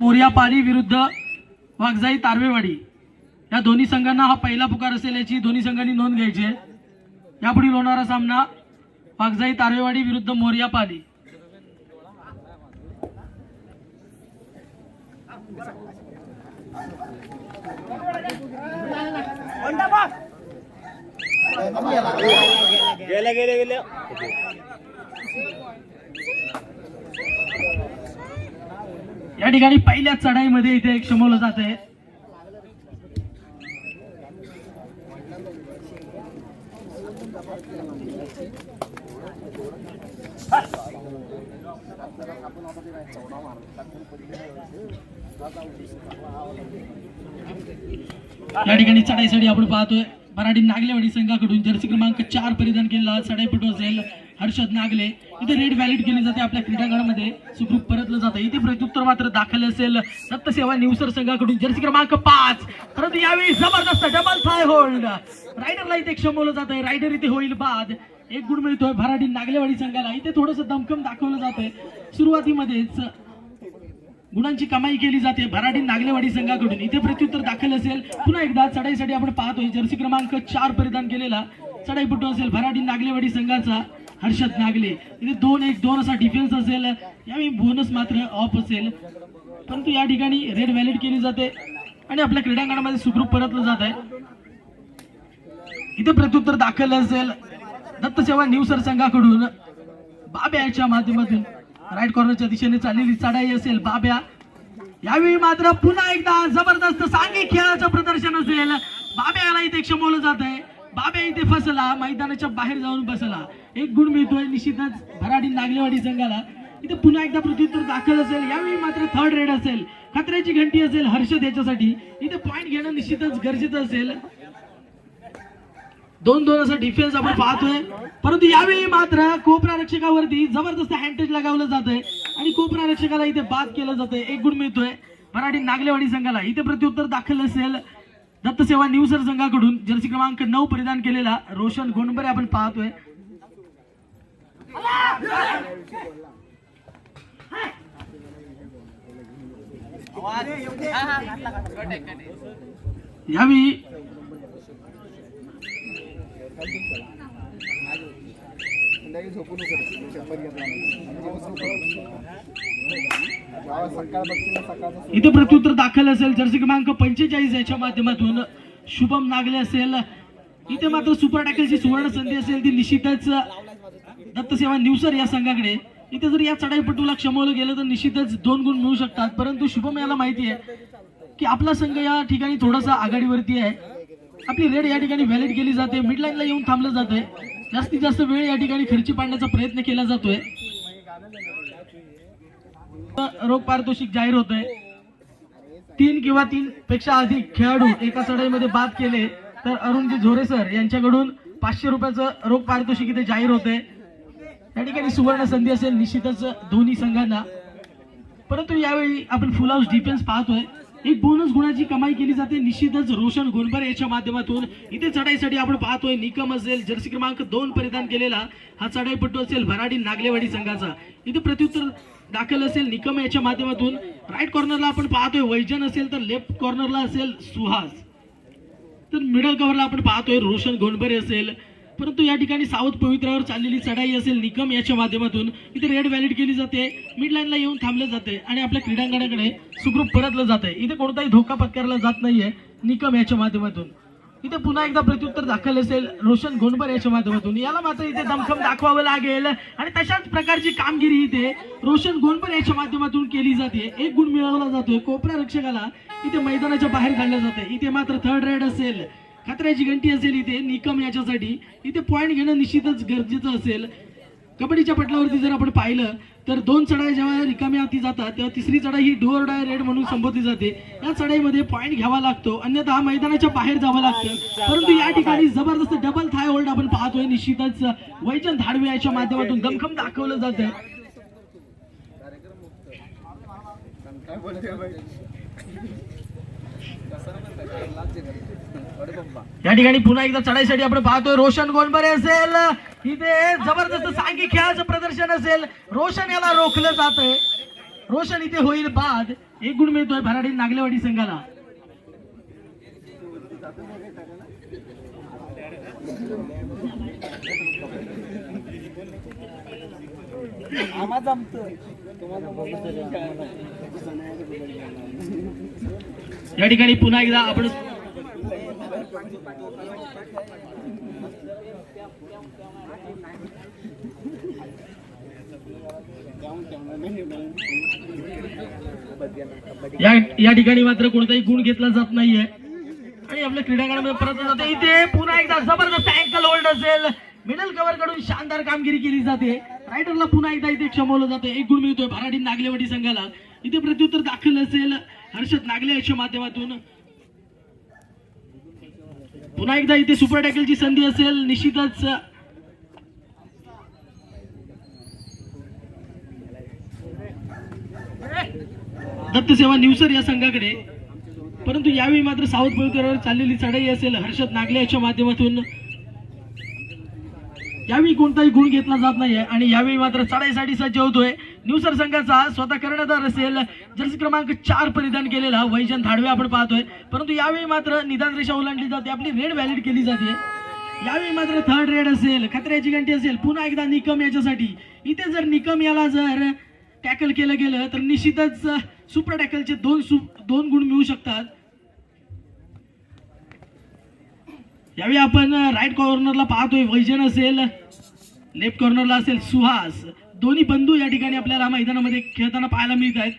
मोर्यापारी विरुद्ध वाघजाई तारवेवाडी. या दोन्ही संघांना हा पहिला पुकार असेल याची दोन्ही संघांनी नोंद घ्यायची आहे. यापुढील होणारा सामना वाघजाई तारवेवाडी विरुद्ध मोरियापाली. गेल्या गेल्या गेल्या. या ठिकाणी पहिल्या चढाईमध्ये इथे एक शमवलं जात आहे. या ठिकाणी चढाईसाठी आपण पाहतोय. मराठी नागलेवाडी संघाकडून जर्सी क्रमांक चार परिधान केलेला सडाईपटू असेल हर्षद नागले. इथे रेड व्हॅलिड केली जाते आपल्या क्रीडांगणामध्ये सुखरूप परतलं जातं. इथे प्रत्युत्तर मात्र दाखल असेल. दत्तसेवा निवसर संघाकडून जर्सी क्रमांक पाच. परंतु यावेळी जबरदस्त डबल थाय होल्ड रायडरला इथे क्षमवलं जात आहे रायडर इथे होईल बाद. एक गुण मिळतोय भराडी नागलेवाडी संघाला. इथे थोडंसं दमकम दाखवलं जात आहे सुरुवातीमध्येच गुणांची कमाई केली जाते. भराडी नागलेवाडी संघाकडून. इथे प्रत्युत्तर दाखल असेल. पुन्हा एकदा चढाईसाठी आपण पाहतोय. जर्सी क्रमांक चार परिधान केलेला चढाईपटू असेल भराडी नागलेवाडी संघाचा हर्षद नागले. इथे दोन एक दोन असा डिफेन्स असेल. यावेळी बोनस मात्र ऑफ असेल. परंतु या ठिकाणी रेड व्हॅलिड केली जाते. आणि आपल्या क्रीडांगणामध्ये सुखरूप परतलं जात आहे. इथे प्रत्युत्तर दाखल असेल. दत्तसेवा निवसर संघाकडून. बाब्याच्या माध्यमातून. राईट कॉर्नरच्या दिशेने चाललेली चढाई असेल बाब्या. यावेळी मात्र पुन्हा एकदा जबरदस्त सांघिक खेळाचं प्रदर्शन असेल. बाब्याला इथे क्षमवलं जात आहे बाब्या इथे फसला मैदानाच्या बाहेर जाऊन बसला. एक गुण मिळतोय निश्चितच भराडी नागलेवाडी संघाला. इथे पुन्हा एकदा प्रत्युत्तर दाखल असेल. यावेळी मात्र थर्ड रेड असेल. खतऱ्याची घंटी असेल हर्षद याच्यासाठी. इथे पॉईंट घेणं निश्चितच गरजेचं असेल. दोन दोन असं डिफेन्स आपण पाहतोय. परंतु यावेळी मात्र कोपरा रक्षकावरती जबरदस्त हँडटच लगावलं जात आहे आणि कोपरा रक्षकाला इथे बाद केलं जातंय. एक गुण मिळतोय. मराठी नागलेवाडी संघाला इथे प्रत्युत्तर दाखल असेल. दत्तसेवा निवसर संघाकडून जर्सी क्रमांक नऊ परिधान केलेला रोशन गोंडबरे आपण पाहतोय. यावेळी इथे प्रत्युत्तर दाखल असेल. जर्सी क्रमांक पंचेचाळीस याच्या माध्यमातून शुभम नागले असेल. इथे मात्र सुपर टॅकलची सुवर्ण संधी असेल. ती निश्चितच दत्तसेवा निवसर या संघाकडे. इथे जर या चढाईपटूला क्षमवलं गेलं तर निश्चितच दोन गुण मिळू शकतात. परंतु शुभम याला माहिती आहे की आपला संघ या ठिकाणी थोडासा आघाडीवरती आहे. आपली रेड या ठिकाणी व्हॅलिड केली जाते. मिडलाईनला येऊन थांबलं जातंय. जास्तीत जास्त वेळ या ठिकाणी खर्ची पाडण्याचा प्रयत्न केला जातोय. रोग पारितोषिक जाहीर होत आहे तीन किंवा तीन पेक्षा अधिक खेळाडू एका चढाईमध्ये बाद केले तर अरुणजी झोरे सर यांच्याकडून पाचशे रुपयाचं रोख पारितोषिक इथे जाहीर होते या ठिकाणी सुवर्ण संधी असेल निश्चितच दोन्ही संघांना. परंतु यावेळी आपण फुल हाऊस डिफेन्स पाहतोय. एक बोनस गुणाची कमाई केली जाते. निश्चितच रोशन गोंडबर याच्या माध्यमातून इथे चढाईसाठी आपण पाहतोय निकम असेल जर्सी क्रमांक दोन परिधान केलेला हा चढाईपट्टू असेल भराडी नागलेवाडी संघाचा. इथे प्रत्युत्तर दाखल असेल निकम याच्या माध्यमातून. राईट कॉर्नरला आपण पाहतोय वैजन असेल तर लेफ्ट कॉर्नरला असेल सुहास. तर मिडल कव्हरला आपण पाहतोय रोशन गोंडबरे असेल. परंतु या ठिकाणी साऊथ पवित्रावर चाललेली चढाई असेल निकम याच्या माध्यमातून इथे रेड व्हॅलिड केली जाते मिड लाईनला येऊन थांबलं जाते आणि आपल्या क्रीडांगणाकडे सुखरूप परतलं जाते इथे कोणताही धोका पत्करला जात नाहीये निकम याच्या माध्यमातून. इथे पुन्हा एकदा प्रत्युत्तर दाखल असेल रोशन गोंडबर याच्या माध्यमातून. याला मात्र इथे दमखम दाखवावं लागेल. आणि तशाच प्रकारची कामगिरी इथे रोशन गोंडबर याच्या माध्यमातून केली जाते. एक गुण मिळवला जातोय कोपरा रक्षकाला इथे मैदानाच्या बाहेर काढलं जाते इथे मात्र थर्ड रेड असेल. खतऱ्याची घंटी असेल इथे निकम याच्यासाठी. इथे पॉईंट घेणं निश्चितच गरजेचं असेल. कबड्डीच्या पटलावरती जर आपण पाहिलं तर दोन चढाई जेव्हा रिकाम्या हाती जातात तेव्हा तिसरी चढाई ही डोअर डाय रेड म्हणून संबोधली जाते. या चढाईमध्ये पॉईंट घ्यावा लागतो. अन्यथा मैदानाच्या बाहेर जावं लागतं. परंतु या ठिकाणी जबरदस्त डबल थाय होल्ड आपण पाहतोय. निश्चितच वैजन धाडवे याच्या माध्यमातून दमखम दाखवलं जातं. या ठिकाणी पुन्हा एकदा चढाईसाठी आपण पाहतोय रोशन गोंडबरे असेल इथे जबरदस्त सांघिक खेळाचं प्रदर्शन असेल. रोशन याला रोखलं जात आहे रोशन इथे होईल बाद. एक गुण मिळतोय भराडी नागलेवाडी संघाला. या ठिकाणी पुन्हा एकदा आपण या या ठिकाणी मात्र कोणताही गुण घेतला जात नाहीये. आणि आपल्या क्रीडांगणामध्ये परत जाते इथे पुन्हा एकदा जबरदस्त अँकल होल्ड असेल. मिडल कव्हरकडून शानदार कामगिरी केली जाते. रायडरला पुन्हा एकदा इथे क्षमवलं जाते. एक गुण मिळतोय. भराडी नागलेवाडी संघाला. इथे प्रत्युत्तर दाखल असेल. हर्षद नागले याच्या माध्यमातून. पुन्हा एकदा इथे सुपर टॅकलची संधी असेल निश्चितच. दत्तसेवा निवसर या संघाकडे. परंतु यावेळी मात्र साऊथ बोलकरवर चाललेली चढाई असेल हर्षद नागले याच्या माध्यमातून. यावेळी कोणताही गुण घेतला जात नाहीये आणि यावेळी मात्र चढाईसाठी सज्ज होतोय. न्यूसर संघाचा स्वतः कर्णधार असेल. जर्सी क्रमांक चार परिधान केलेला वैजन धाडवे आपण पाहतोय. परंतु यावेळी मात्र निदान रेषा ओलांडली जाते. आपली रेड व्हॅलिड केली जाते. यावेळी मात्र थर्ड रेड असेल. खत्र्याची घंटी असेल. पुन्हा एकदा निकम याच्यासाठी. इथे जर निकम याला जर टॅकल केलं गेलं तर निश्चितच सुपर टॅकलचे दोन सु दोन गुण मिळू शकतात. यावेळी आपण राईट कॉर्नरला पाहतोय. वैजन असेल. लेफ्ट कॉर्नरला असेल सुहास. दोन्ही बंधू या ठिकाणी आपल्याला मैदानामध्ये खेळताना पाहायला मिळत आहेत.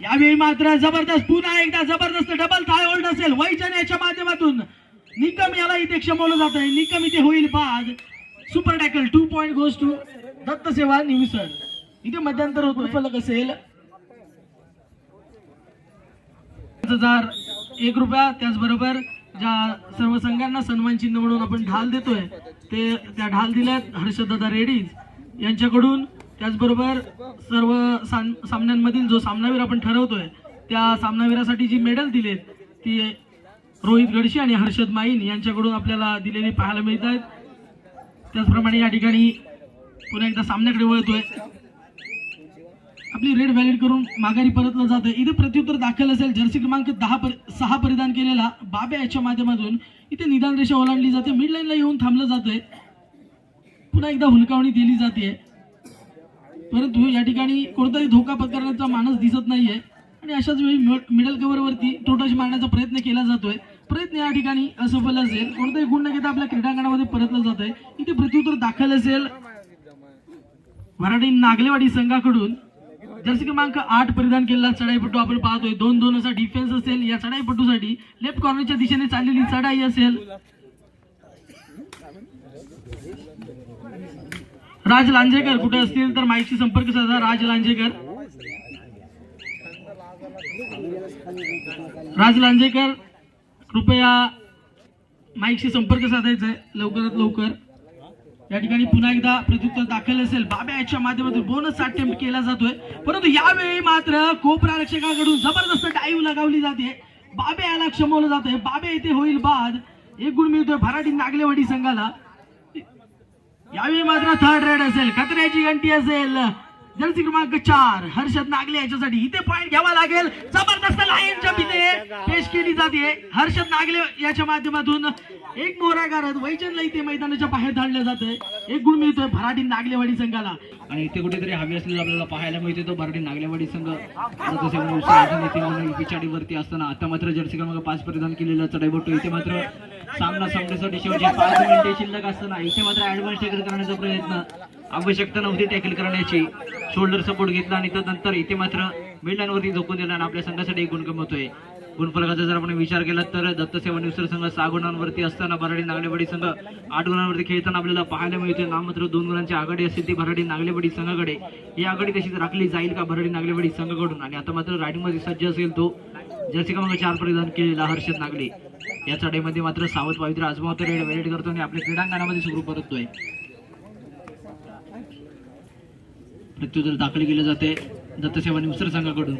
यावेळी मात्र जबरदस्त पुन्हा एकदा जबरदस्त डबल थाय होल्ड असेल वैजन याच्या माध्यमातून. निकम याला इथे क्षमवलं जात आहे निकम इथे होईल बाद. Super tackle two point goes to Datta सेवा निवसर इथे मध्यंतर होतो फलक असेल. पाच हजार एक रुपया त्याचबरोबर ज्या सर्व संघांना सन्मान चिन्ह म्हणून आपण ढाल देतोय ते त्या ढाल दिल्यात हर्षदादा रेडीज यांच्याकडून त्याचबरोबर सर्व साम- सामन्यांमधील जो सामनावीर आपण ठरवतोय त्या सामनावीरासाठी जी मेडल दिलेत ती रोहित गडशी आणि हर्षद माईन यांच्याकडून आपल्याला दिलेली पाहायला मिळत आहेत त्याचप्रमाणे या ठिकाणी पुन्हा एकदा सामन्याकडे वळतोय. आपली रेड व्हॅलिड करून माघारी परतलं जातं इथे प्रत्युत्तर दाखल असेल. जर्सी क्रमांक दहा पर सहा परिधान केलेला बाबे याच्या माध्यमातून. इथे निदान रेषा ओलांडली जाते. मिड लाईनला येऊन थांबलं जातंय. पुन्हा एकदा हुलकावणी दिली जाते परंतु या ठिकाणी कोणताही धोका पत्करण्याचा माणूस दिसत नाहीये. आणि अशाच वेळी मिडल कव्हरवरती टोटच मारण्याचा प्रयत्न केला जातोय. प्रयत्न या ठिकाणी असफल असेल. कोणताही गुण न घेता आपल्या क्रीडांगणामध्ये परतलं जात आहे इथे प्रत्युत्तर दाखल असेल. मराठी नागलेवाडी संघाकडून. जर्सी क्रमांक आठ परिधान केलेला चढाईपट्टू आपण पाहतोय. दोन दोन असा डिफेन्स असेल. या चढाईपट्टूसाठी लेफ्ट कॉर्नरच्या दिशेने चाललेली चढाई असेल. राज लांजेकर कुठे असतील तर माईकशी संपर्क साधा राज लांजेकर. राज लांजेकर कृपया माईकशी संपर्क साधायचा आहे लवकरात लवकर. या ठिकाणी पुन्हा एकदा प्रत्युत्तर दाखल असेल. बाब्या याच्या माध्यमातून बोनस अटेम्प्ट केला जातोय. परंतु यावेळी मात्र कोपरा रक्षकाकडून जबरदस्त डाईव्ह लगावली जाते. बाबे याला क्षमवलं जातंय. बाबे इथे होईल बाद. एक गुण मिळतोय भराटी नागलेवाडी संघाला. यावेळी मात्र थर्ड रेड असेल खतऱ्याची घंटी असेल. जर्सी क्रमांक चार हर्षद नागले याच्यासाठी इथे पॉईंट घ्यावा लागेल. जबरदस्त लाईन जंप इथे पेश केली जाते. हर्षद नागले याच्या माध्यमातून एक मोहरा गारद वैजनला इथे मैदानाच्या बाहेर धाडलं जातंय. एक गुण मिळतोय भराडी नागलेवाडी संघाला. आणि इथे कुठेतरी हवी असलेला आपल्याला पाहायला मिळते तो मराठी नागलेवाडी संघ. जसे पिछाडीवरती असताना आता मात्र जर्सी क्रमांक पाच परिधान केलेला चढाईबट्टू इथे मात्र सामना संपण्यासाठी शेवटचे पाच मिनिटे शिल्लक असताना इथे मात्र ऍडव्हान्स टॅकल करण्याचा प्रयत्न. आवश्यकता नव्हती टॅकल करण्याची. शोल्डर सपोर्ट घेतला आणि त्यानंतर इथे मात्र मिड वरती झोकून दिला आणि आपल्या संघासाठी एक गुण कमवतोय गुणफलकाचा जर आपण विचार केला तर दत्तसेवा निवसर संघ सहा गुणांवरती असताना भराडी नागलेवाडी संघ आठ गुणांवरती खेळताना आपल्याला पाहायला मिळते ना मात्र दोन गुणांची आघाडी असेल ती भराडी नागलेवाडी संघाकडे. ही आघाडी तशीच राखली जाईल का भराडी नागलेवाडी संघाकडून? आणि आता मात्र रायडिंगमध्ये सज्ज असेल तो. जर्सी क्रमांक चार परिधान केलेला हर्षद नागले. या चढाईमध्ये मात्र सावध पावित्र्य आजमावतो रेड वेरेट करतो आणि आपल्या क्रीडांगणामध्ये सुरू परततोय. प्रत्युत्तर दाखल केले जाते दत्तसेवा निवसर संघाकडून.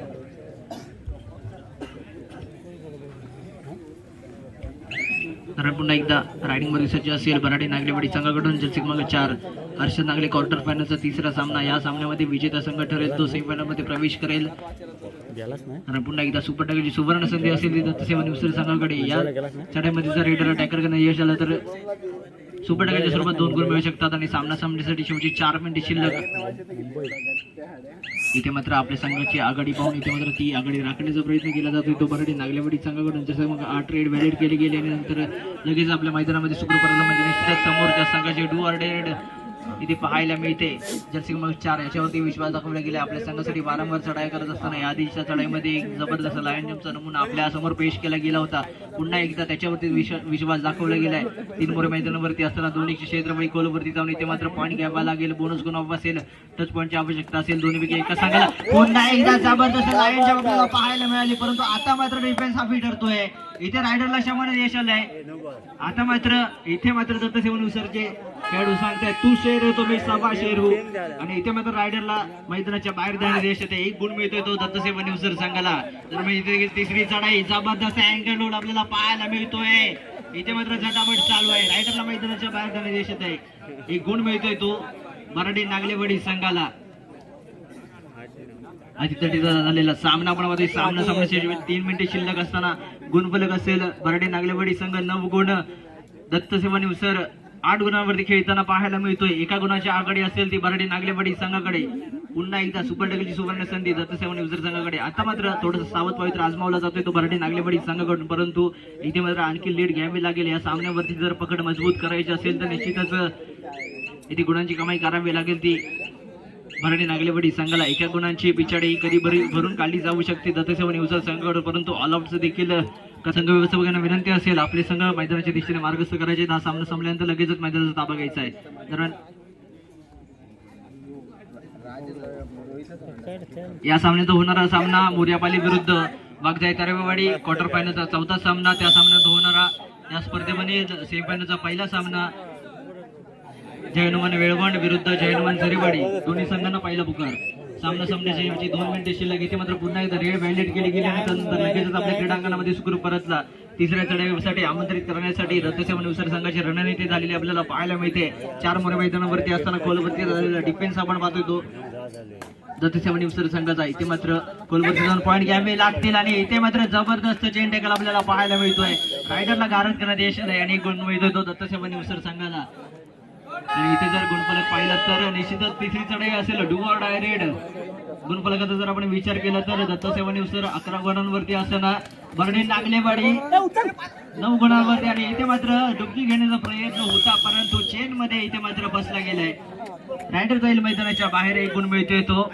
कारण पुन्हा एकदा रायडिंगमध्ये सज्ज असेल. बराडे नागलेवाडी संघाकडून जर्सी मग चार. हर्षद नागले क्वार्टर फायनलचा तिसरा सामना. या सामन्यामध्ये विजेता संघ ठरेल. तो सेमीफायनलमध्ये प्रवेश करेल. कारण पुन्हा एकदा सुपर टाकायची सुवर्ण संधी असेल ती दत्तसेवा निवसर संघाकडे या चढाईमध्ये जर रेडर टॅकर करणं यश आलं तर सुपर टाकायच्या स्वरूपात दोन गुण मिळू शकतात आणि सामना सामन्यासाठी शेवटची चार मिनिटे शिल्लक. इथे मात्र आपल्या संघाची आघाडी पाहून इथे मात्र ती आघाडी राखण्याचा प्रयत्न केला जातोय. तो बराडी नागलेवाडी संघाकडून जसं मग आठ रेड व्हॅलिड केले गेले आणि नंतर लगेच आपल्या मैदानामध्ये सुप्रपर्यंत म्हणजे निश्चितच समोरच्या संघाचे डू ऑर डेड इथे पाहायला मिळते. जर्सी क्रमांक चार याच्यावरती विश्वास दाखवला गेला. आपल्या संघासाठी वारंवार चढाई करत असताना या आधीच्या चढाईमध्ये एक जबरदस्त लायन जमचा नमुना आपल्यासमोर पेश केला गेला होता. पुन्हा एकदा त्याच्यावरती विश्वास दाखवला गेलाय तीन मोरे मैदानावरती असताना दोन्ही क्षेत्रफळी कोलवरती जाऊन इथे मात्र पॉईंट घ्यावा लागेल. बोनस गुण ऑफ असेल टच पॉईंटची आवश्यकता असेल. दोन्हीपैकी एका संघाला पुन्हा एकदा जबरदस्त लायन आपल्याला पाहायला मिळाली. परंतु आता मात्र डिफेन्स हा ठरतोय इथे रायडरला शंभर यश आलंय. आता मात्र इथे मात्र दत्तसेवन उसरचे खेळाडू सांगताय तू शेर हो तो मी सभा शेर हो. आणि इथे मात्र रायडरला मैदानाच्या बाहेर जाण्यात यश येते. एक गुण मिळतोय तो दत्तसेवन उसर संघाला. तर मग इथे तिसरी चढाई. जबरदस्त अँगल लोड आपल्याला पाहायला मिळतोय. इथे मात्र झटापट चालू आहे. रायडरला मैदानाच्या बाहेर जाण्यात यश येत. आहे एक गुण मिळतोय तो मराठी नागलेवाडी संघाला. झालेला सामना पण मध्ये सामना सामन्याचे तीन मिनिटे शिल्लक असताना गुणफलक असेल बर्डे नागलेवाडी संघ नऊ गुण दत्तसेवा निवसर आठ गुणांवरती खेळताना पाहायला मिळतोय. एका गुणाची आघाडी असेल ती बराडे नागलेवाडी संघाकडे. पुन्हा एकदा सुपर डगलची सुवर्ण संधी दत्तसेवा निवसर संघाकडे. आता मात्र थोडस सावध पवित्र आजमावला जातोय तो बराडे नागलेवाडी संघाकडून. परंतु इथे मात्र आणखी लीड घ्यावी लागेल. या सामन्यावरती जर पकड मजबूत करायची असेल तर निश्चितच इथे गुणांची कमाई करावी लागेल ती. मराठी नागलेवाडी संघाला एका गुणांची पिछाडी कधी भरी भरून काढली जाऊ शकते. दत्तसेवन युवसा संघाकडून परंतु ऑल आउटचं देखील का संघ व्यवस्थापकांना विनंती असेल आपले संघ मैदानाच्या दिशेने मार्गस्थ करायचे हा सामना संपल्यानंतर लगेचच मैदानाचा ताबा घ्यायचा आहे. दरम्यान या सामन्यात होणारा सामना मोर्यापाली विरुद्ध वाघजाई तारेवाडी क्वार्टर फायनलचा चौथा सामना त्या सामन्यात होणारा या स्पर्धेमध्ये सेमीफायनलचा पहिला सामना जैनवन वेळवण विरुद्ध जैनवन झरेवाडी दोन्ही संघांना पहिला पुकार. सामना संपण्याची म्हणजे दोन मिनिटे शिल्लक येते मात्र पुन्हा एकदा रेड व्हॅलिडेट केली गेली आणि त्यानंतर लगेचच आपल्या क्रीडांगणामध्ये सुखरूप परतला. तिसऱ्या चढाईसाठी आमंत्रित करण्यासाठी रथसेवा विसर संघाची रणनीती झालेली आपल्याला पाहायला मिळते. चार मोरे मैदानावरती असताना खोलवरती झालेला डिफेन्स आपण पाहतो तो. दत्तसेवा निवसर संघाचा इथे मात्र कोलवरती दोन पॉईंट घ्यावे लागतील आणि इथे मात्र जबरदस्त चेन टेकल आपल्याला पाहायला मिळतोय. रायडरला गारण करण्यात यश नाही आणि एक गुण मिळतोय तो दत्तसेवा निवसर संघाला. आणि इथे जर गुणफलक पाहिला तर निश्चितच तिसरी चढाई असेल. Do direct डायरेड. गुणफलकाचा जर आपण विचार केला तर दत्तसेवा सर अकरा गुणांवरती असताना बर्डी नागलेवाडी नऊ गुणांवरती आणि इथे मात्र डुबकी घेण्याचा प्रयत्न होता परंतु चेन मध्ये इथे मात्र बसला गेलाय. रायडर जाईल मैदानाच्या बाहेर एक गुण मिळतोय तो.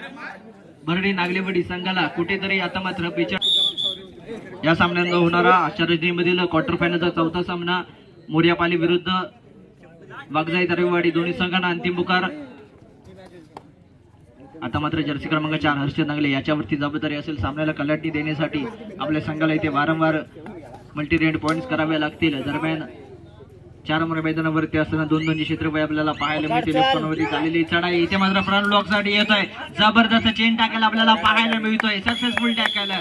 बर्डी नागलेवाडी संघाला कुठेतरी आता मात्र बिचार या सामन्यांना होणारा आचार्यमधील क्वार्टर फायनलचा चौथा सामना मोर्यापाली विरुद्ध वागजाई तरेवाडी दोन्ही संघांना अंतिम पुकार. आता मात्र जर्सी क्रमांक चार हर्षद नागले याच्यावरती जबाबदारी असेल सामन्याला कलाटणी देण्यासाठी. आपल्या संघाला इथे वारंवार मल्टी रेंट पॉईंट्स करावे लागतील. दरम्यान चार मोठ्या मैदानावरती असताना दोन दोनशे क्षेत्रपय आपल्याला पाहायला मिळते लेफ्टवरती चाललेली चढाई. इथे मात्र फ्रंट लॉकसाठी येतोय. जबरदस्त चेन टाकायला आपल्याला पाहायला मिळतोय. सक्सेसफुल टाकायला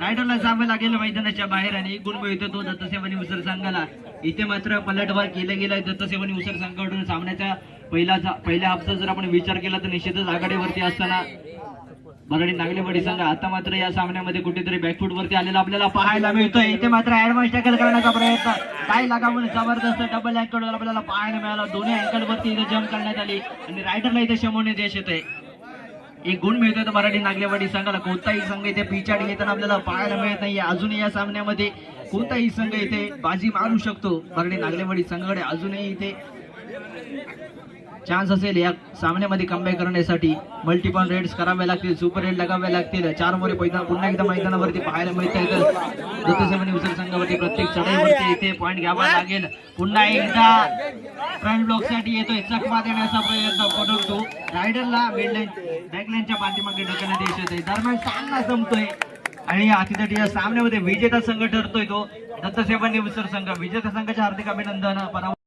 रायडरला जावं लागेल मैदानाच्या बाहेर आणि एक गुण मिळतो तो दत्तसेवानी मुसर संघाला. इथे मात्र पलटवार केलं गेलाय. दत्तसेवनी उसर संघाकडून सामन्याचा पहिला पहिल्या हप्ता जर आपण विचार केला तर निश्चितच आघाडीवरती असताना मराठी नागलेवाडी संघ आता मात्र या सामन्यामध्ये कुठेतरी बॅकफूट वरती आलेला आपल्याला पाहायला मिळतोय. इथे मात्र ऍडव्हान्स टॅकल करण्याचा प्रयत्न. काय लागावून जबरदस्त डबल अँकल आपल्याला पाहायला मिळाला. दोन्ही अँकल वरती इथे जम्प करण्यात आली. आणि रायडरला इथे शमवण्यात यश येत एक गुण मिळतोय तर मराठी नागलेवाडी संघाला. कोणताही संघ इथे पिछाडी घेताना आपल्याला पाहायला मिळत नाही अजूनही या सामन्यामध्ये कोणताही संघ इथे बाजी मारू शकतो. बर्डे नागलेवाडी संघाकडे अजूनही इथे चान्स असेल या सामन्यामध्ये कमबॅक करण्यासाठी. मल्टिपल रेड्स करावे लागतील. सुपर रेड लगावे लागतील. चार मोरे पैदा पुन्हा एकदा मैदानावरती पाहायला मिळत आहे तर संघावरती प्रत्येक चढाईवरती इथे पॉईंट घ्यावा लागेल. पुन्हा एकदा फ्रंट ब्लॉकसाठी येतोय. चकमा देण्याचा प्रयत्न परंतु रायडरला बॅकलाईनच्या पाठीमागे ढकलण्यात यश आहे दरम्यान सामना संपतोय. आणि अतिथटी या सामन्यामध्ये विजेता संघ ठरतोय तो. दत्तसेवा निवसर संघ विजेता संघाचे हार्दिक अभिनंदन